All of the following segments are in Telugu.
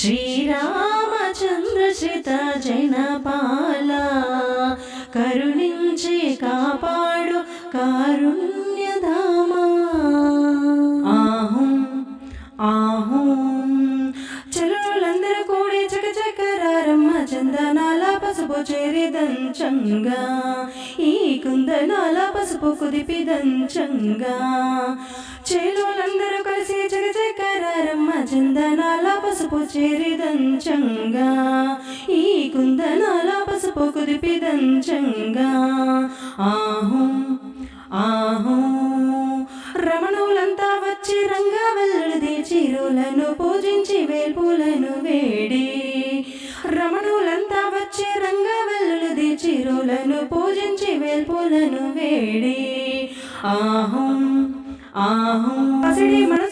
శ్రీరామచంద్రశిత జనపాల కరుణించి కాపాడు కారుణ్యధామా. ఆహుం ఆహం. చెల్లులందరూ కూడి చక చకచకరారమ్మ చందనాల పసుపు చేరిదంచంగా ఈ కుందనాల పసుపు కుదిపిదంచంగా చేలులందరూ కలిసి చక చకచకరారమ్మ చందన పసుపు చేరిదంచంగా ఈ కుందనాల పసుపు కుదిపిదంచంగా ఆహో ఆహం రమణులంతా వచ్చి రంగవల్లుడి చిరులను పూజించి వేల్పులను వేడి. రమణులంతా వచ్చి రంగవల్లుడి చిరులను పూజించి వేల్పులను వేడి. ఆహం ఆహం పసిడి మనసు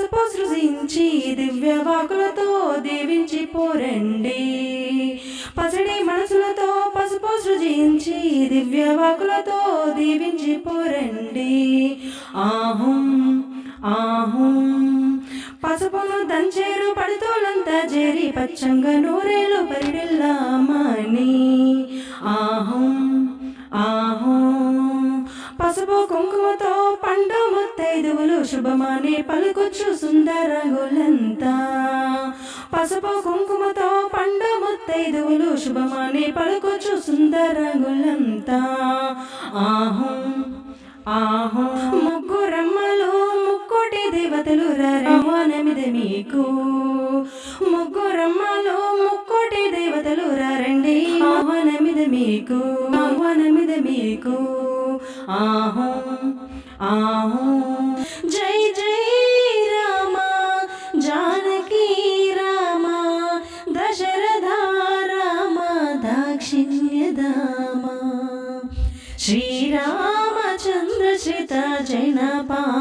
పసుపు సృజించి దివ్య వాకులతో దీవించి పోరండి పసిడి మనసులతో పసుపు సృజించి దివ్య వాకులతో దీవించి పోరండి ఆహం ఆహం. పసుపును దంచేరు పడుతోలంతా జరి పచ్చంగా నూరేలు పరిడిల్లామని. ఆహం ఆహం. పసుపు కుంభ ముత్తైదువులు శుభమానే పలుకొచ్చు సుందరంగులంతా పసుపు కుంకుమతో పండు ముత్తైదువులు శుభమానే పలుకొచ్చు సుందరంగులంతా ఆహం ఆహం ముగ్గురమ్మలు ముక్కోటి దేవతలు రాహ్వానమిది మీకు. ముగ్గురమ్మలు ముక్కోటి దేవతలు రండి ఆహ్వానమిది మీకు. ఆహ్వానమిది మీకు. आहूं आहूं। जय जय रामा जानकी रामा दशरथा रामा दाक्षिण्य दामा। श्रीरामचन्द्रश्रिता जैनपा